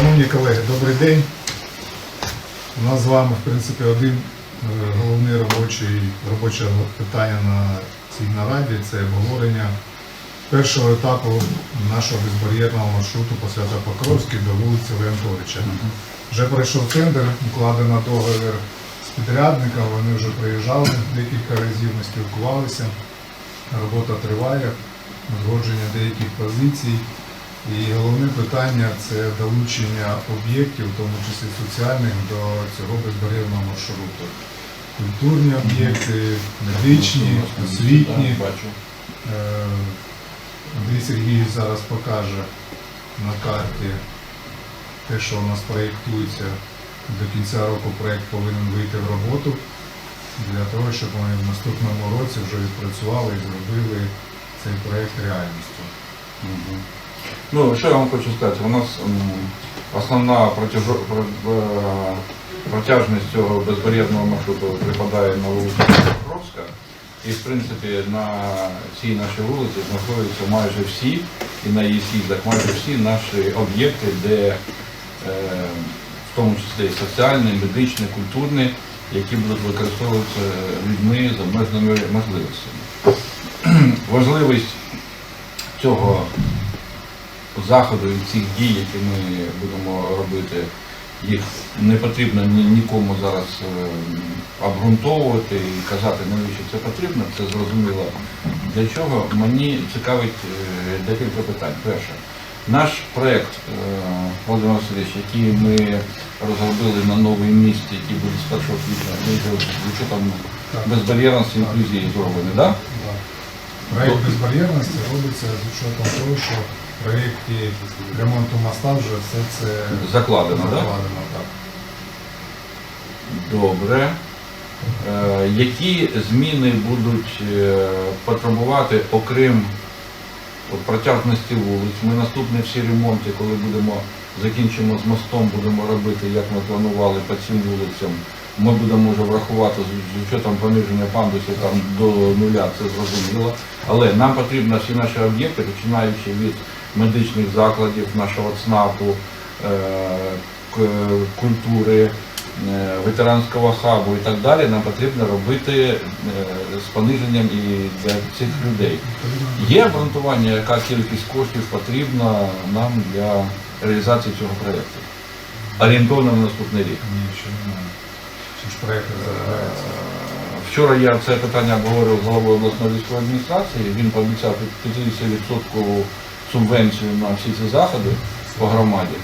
Шановні колеги, добрий день. У нас з вами, в принципі, один е, головний робочий, робоче питання на цій нараді це обговорення першого етапу нашого безбар'єрного маршруту по Свято-Покровській до вулиці Леонтовича. Вже пройшов тендер, укладено договір з підрядником, вони вже приїжджали декілька разів, ми спілкувалися. Робота триває, узгодження деяких позицій. І головне питання це долучення об'єктів, в тому числі соціальних, до цього безбар'єрного маршруту. Культурні об'єкти, медичні, освітні. Е, Андрій Сергійович зараз покаже на карті те, що у нас проєктується. До кінця року проєкт повинен вийти в роботу для того, щоб ми в наступному році вже відпрацювали і зробили цей проєкт реальністю. Ну, що я вам хочу сказати, у нас основна протяжо- про- е, протяжність цього безбар'єрного маршруту припадає на вулицю Покровська. І, в принципі, на цій нашій вулиці знаходяться майже всі, і на її східах майже всі наші об'єкти, де е, в тому числі і соціальні, медичні, культурні, які будуть використовуватися людьми з обмеженими можливостями. Важливість цього заходу і цих дій, які ми будемо робити, їх не потрібно нікому зараз е, обґрунтовувати і казати, навіщо це потрібно, це зрозуміло для чого. Мені цікавить е, декілька питань. Перше, наш проєкт, е, Володимир Васильович, який ми розробили на новий міст, який буде з 1 квітня, ми вже з безбар'єрності інклюзії зроблений, так? Да. Проєкт безбар'єрності робиться з учетом того, що проєкті ремонту моста вже все це Закладено, так? закладено. Так. Добре. Е, які зміни будуть е, потребувати, окрім от, протяжності вулиць? Ми наступні всі ремонти, коли будемо закінчимо з мостом, будемо робити, як ми планували по цим вулицям. Ми будемо вже врахувати з учетом пониження пандусів там до нуля, це зрозуміло. Але нам потрібно всі наші об'єкти, починаючи від медичних закладів, нашого ЦНАПу, е, культури, е, ветеранського хабу і так далі, нам потрібно робити е, з пониженням і для цих людей. Є обґрунтування, яка кількість коштів потрібна нам для реалізації цього проєкту? Орієнтовно на наступний рік. Вчора я це питання обговорив з головою обласної військової адміністрації. Він пообіцяв 50% субвенцію на всі ці заходи по громаді.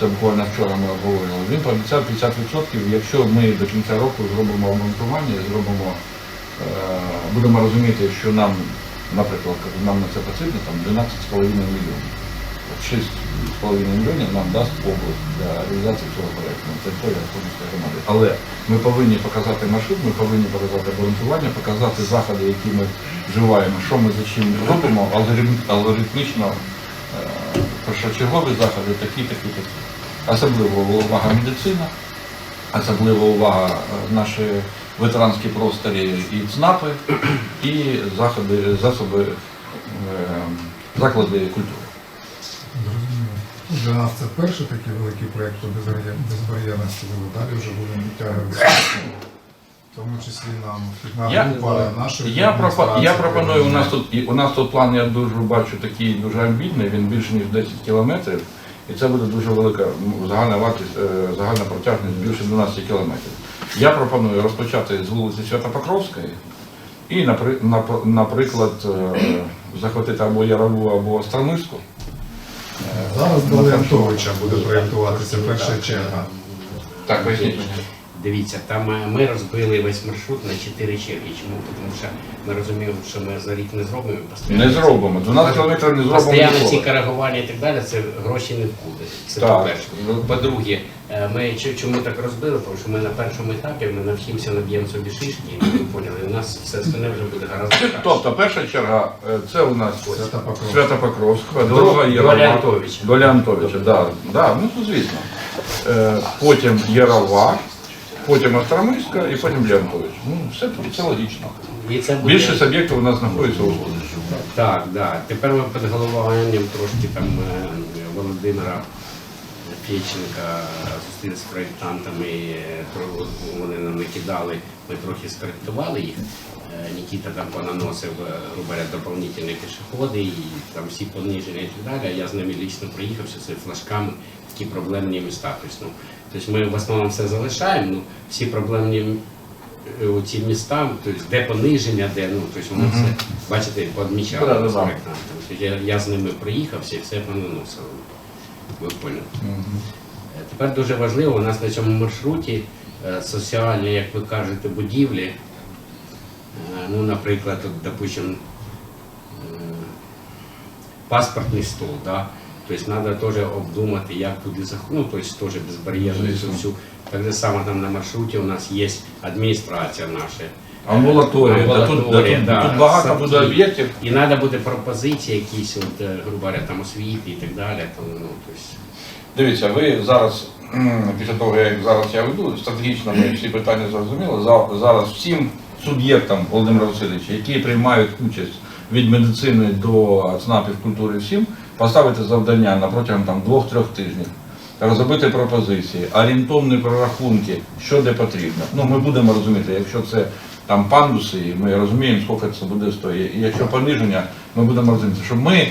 Це буквально вчора ми обговорювали. Він пообіцяв 50%, якщо ми до кінця року зробимо обґрунтування, зробимо, е, будемо розуміти, що нам, наприклад, нам на це потрібно там 12,5 мільйонів. От 6,5 мільйонів нам дасть область для реалізації цього проєкту на території Республікської громади. Але ми повинні показати маршрут, ми повинні показати обґрунтування, показати заходи, які ми вживаємо, що ми за чим робимо, алгоритмічно е, першочергові заходи такі, такі, такі. Особливо увага медицина, особлива увага е, наші ветеранські просторі і ЦНАПи, і заходи, засоби, е, заклади культури. Для нас це перший такий великий проєкт по безбар'єрності. Далі вже будемо відтягувати. В тому числі нам вхідна група, наші я, пропо- я пропоную, у нас тут і- у нас тут план, я дуже бачу такий дуже амбітний, він більше ніж 10 кілометрів, і це буде дуже велика загальна вартість, е, загальна протяжність більше 12 кілометрів. Я пропоную розпочати з вулиці Святопокровської і, напри- наприклад, е, захватити або Ярову, або Стромирську. Зараз до Лентовича Леонтовича буде проєктуватися перша черга. Так, поясніть мені. Дивіться, там е, ми розбили весь маршрут на чотири черги. Чому? Тому що ми розуміємо, що ми за рік не зробимо. постійно Не зробимо. 12 кілометрів не зробимо. Постійно ці коригування і так далі, це гроші не вкупить. Це по-перше. По-друге, е, ми чому так розбили? Тому що ми на першому етапі ми навчимося наб'ємо собі шишки, і ми поняли, у нас все остальне вже буде гаразд. краще. Тобто перша черга е, це у нас Свято-Покровська. Друга до Єрова. Леонтовича. До да, да, ну звісно. Потім Єрова, потім Остромиська і потім Леонтович. Ну, все це логічно. І це буде... Більшість об'єктів у нас знаходиться у Лугу. Так, да. Тепер ми під головуванням трошки там е, Володимира Фєченка зустрілися з проєктантами, е, вони нам накидали, ми трохи скоректували їх. Е, Нікіта там понаносив, грубо говоря, дополнительні пішоходи і там всі пониження і так далі. Я з ними лічно проїхався з флажками, такі проблемні міста. Тобто, ну, тобто ми в основному все залишаємо, ну, всі проблемні е, у ці міста, тобто де пониження, де, ну, тобто воно все, бачите, подмічали проєктантами. Тобто я, я з ними проїхався і все понаносив. Ви поняли. Е, Тепер дуже важливо, у нас на цьому маршруті е, соціальні, як ви кажете, будівлі. Е, Ну, наприклад, от, допустим, е, паспортний стол, да? Тобто треба теж обдумати, як туди заходити, ну, тобто теж безбар'єрно цю всю. Так же само там на маршруті у нас є адміністрація наша. Амбулаторія, да, тут, да, тут, да, тут багато садки. буде об'єктів. І треба буде пропозиції якісь, от, е, грубо говоря, там освіти і так далі. То, ну, тобто, Дивіться, ви зараз, після того, як зараз я веду, стратегічно ми всі питання зрозуміли. За- Зараз всім суб'єктам Володимира Васильовича, які приймають участь від медицини до ЦНАПів культури всім, поставити завдання на протягом там, двох-трьох тижнів. Розробити пропозиції, орієнтовні прорахунки, що де потрібно. Ну, ми будемо розуміти, якщо це там пандуси, і ми розуміємо, скільки це буде стоїти. І якщо пониження, ми будемо розуміти, що ми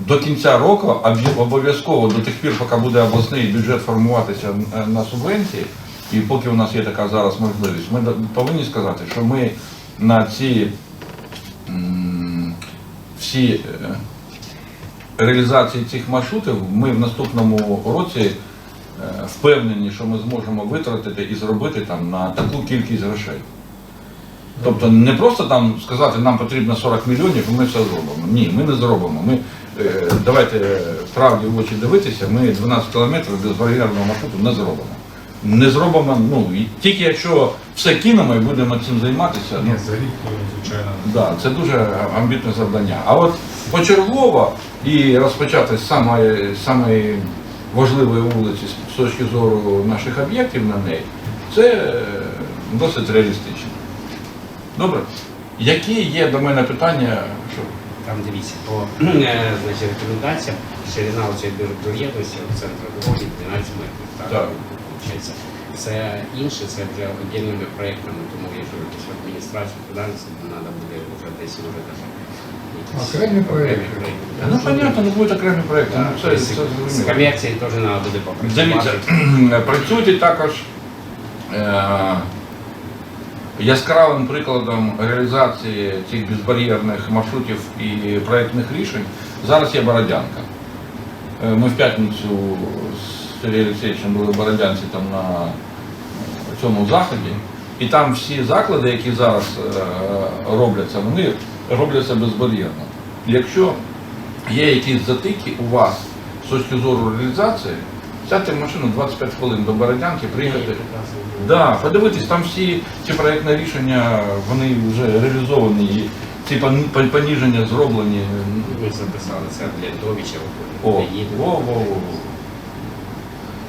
до кінця року обов'язково до тих пір, поки буде обласний бюджет формуватися е, на субвенції, і поки у нас є така зараз можливість, ми повинні сказати, що ми на ці всі е, реалізації цих маршрутів ми в наступному році е, впевнені, що ми зможемо витратити і зробити там на таку кількість грошей. Тобто не просто там сказати, нам потрібно 40 мільйонів, і ми все зробимо. Ні, ми не зробимо. Ми е, давайте е, правді в очі дивитися, ми 12 кілометрів без бар'єрного маршруту не зробимо. Не зробимо, ну і тільки якщо все кинемо і будемо цим займатися, ну, Ні, за рік, то, звичайно, Да, це дуже амбітне завдання. А от почергово і розпочати з самої, самої важливої вулиці з точки зору наших об'єктів на неї, це е, досить реалістично. Добре. Які є до мене питання? Що? Там дивіться, по е, значить, рекомендаціям ширина цієї доєдності від центру дороги 12 метрів. Так, Так. Виходить. Це інше, це вже окремими проєктами, тому якщо якусь адміністрацію подати, треба буде вже десь вже даже. Окремі проєкти. проєкти. Ну, понятно, не буде окремий проєкт. Так, Ну, це, це З зрозуміло. комерцією теж треба буде Дивіться, попрацювати. працюйте також е, яскравим прикладом реалізації цих безбар'єрних маршрутів і проєктних рішень. Зараз є Бородянка. Е, Ми в п'ятницю з Сергієм Олексійовичем були в Бородянці там на цьому заході. І там всі заклади, які зараз е, робляться, вони робляться безбар'єрно. Якщо є якісь затики у вас з точки зору реалізації, сядьте в машину 25 хвилин до Бородянки, приїхати. Да, подивитись, там всі ці проєктні рішення, вони вже реалізовані, і ці пон- пон- поніження зроблені. Ми записали це для Довіча, О, о, о, о.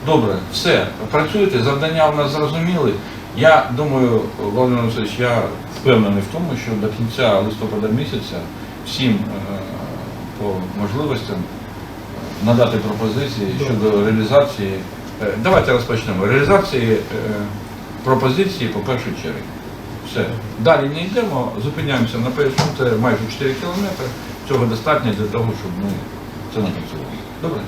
Добре, все, працюйте, завдання у нас зрозуміли. Я думаю, Володимир Васильович, я впевнений в тому, що до кінця листопада місяця всім е, по можливостям е, надати пропозиції щодо реалізації. е, Давайте розпочнемо. Реалізації пропозиції по першій черзі. Все. Далі не йдемо, зупиняємося на першому, це майже 4 кілометри. Цього достатньо для того, щоб ми це напрацювали. Добре?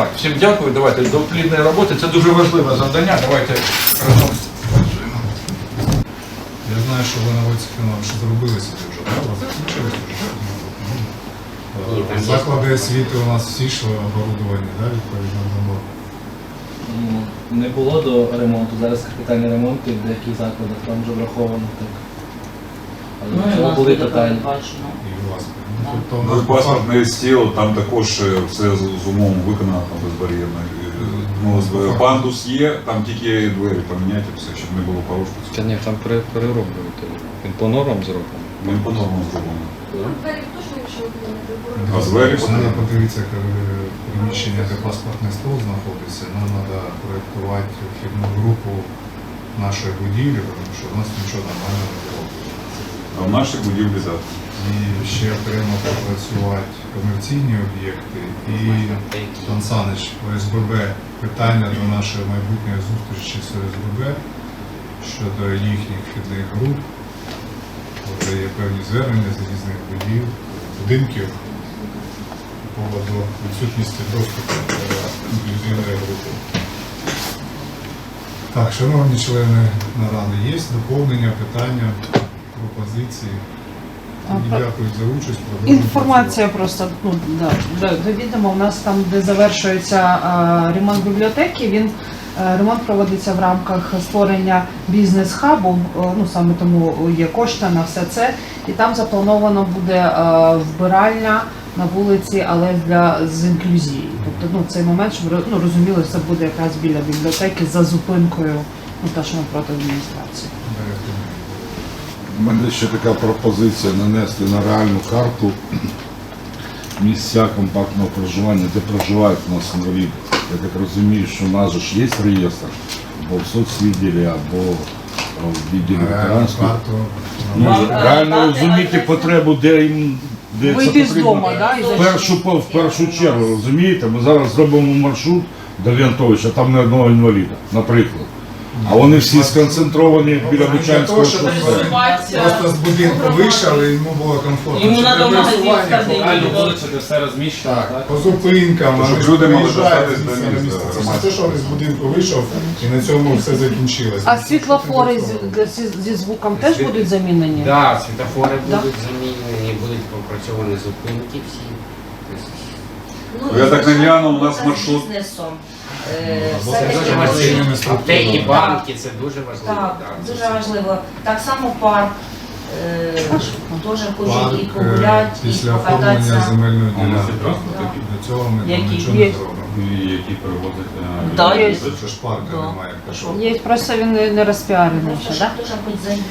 Так, всім дякую. Давайте до плідної роботи. Це дуже важливе завдання. Давайте разом працюємо. Я знаю, що ви на Войцехівна що зробили собі вже, вас закінчилось вже? Там Е, Заклади освіти у нас всі йшли оборудовані, да, відповідно до норм? Ну, Не було до ремонту, зараз капітальні ремонти в деяких закладах там вже враховано так. Але Ну, і були питання. І Тобто Ну, нас і паспортний стіл, там також е, все з з умовом виконано там безбар'єрно. Е, Ну, з- пандус є, там тільки двері поміняти, все, щоб не було порушень. Та ні, там пере- перероблювати. Він по нормам зроблений. Ми по нормам зробимо. Двері точно, якщо ви А двері Треба потрібно? подивитися, коли приміщення, де паспортний стол знаходиться, нам треба проєктувати вхідну групу нашої будівлі, тому що у нас нічого нормального не зроблено. А в нашій будівлі так. І ще окремо пропрацювати комерційні об'єкти. І Сан Санич, ОСББ, питання до нашої майбутньої зустрічі з ОСББ щодо їхніх вхідних груп. Вже є певні звернення з різних будів, будинків по поводу відсутності доступу до інклюзивної групи. Так, шановні члени наради, є доповнення, питання, пропозиції. А, Дякую за участь. Інформація просто ну да, да, довідомо. У нас там, де завершується е, ремонт бібліотеки, він е, ремонт проводиться в рамках створення бізнес-хабу. е, ну саме тому є кошти на все це. І там заплановано буде е, вбиральня на вулиці, але для з інклюзії. Тобто, ну цей момент, щоб ну, розуміли, це буде якраз біля бібліотеки за зупинкою, ну та що напроти адміністрації. У мене ще така пропозиція нанести на реальну карту місця компактного проживання, де проживають у нас інваліди. Я так розумію, що у нас же ж є реєстр, або в соцвідділі, або в відділі Реальну Ну, е, реально розуміти потребу, де їм де це Вийти з потрібно. дому, да, і В зайти. першу, по- в першу чергу, розумієте, ми зараз зробимо маршрут до Леонтовича, там не одного інваліда, наприклад. А вони всі сконцентровані біля Для Бучанського того, щоб шосе. Просто з будинку вийшов і йому було комфортно. Йому Щоб надо в магазин пересування сходити. Реально вулиця, де все розміщено, Так, так? по зупинкам, Щоб люди могли приїжджають з місця на місце. Це не те, що вони з будинку вийшов і на цьому все закінчилось. А світлофори з- зі, зі звуком теж будуть замінені? Да, світофори Да. будуть замінені, будуть пропрацьовані зупинки всі. Тобто, Я так не глянув, у нас маршрут. бізнесом. Е, все це дуже важливо. Аптеки, банки, це дуже важливо. Так, да, дуже важливо. Так само парк. е, Теж хочуть і е, погуляти, і після оформлення покататися. земельної у нас ділянки. є транспорт, До цього ми там Які? нічого Є. не зробимо. які перевозять Да, є. Це ж парка Да. немає. та що? Є, просто він не, не розпіарений ще, так? Дуже хоч заїзд.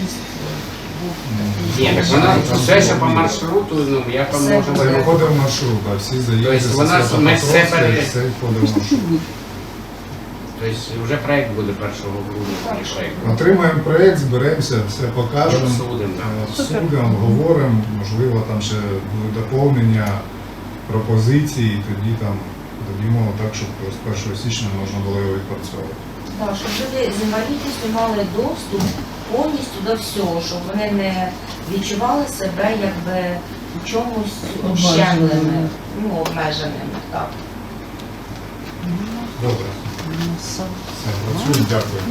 Ні, так вона все ще по маршруту, ну я поможу. буде. Це входив маршрут, а всі заїзди, Тобто вона- все ми все пере- все входив маршрут. Тобто вже проєкт буде 1 грудня. Отримаємо проєкт, зберемося, все покажемо. Обсудимо, да. Е, можливо, там ще будуть доповнення, пропозиції, і тоді там дадімо так, щоб з 1 січня можна було його відпрацьовувати. Так, щоб люди з інвалідністю мали доступ повністю до всього, щоб вони не відчували себе якби в чомусь ущемленими, ну, обмеженими. Так. Добре, Ну, все, працюємо, дякую.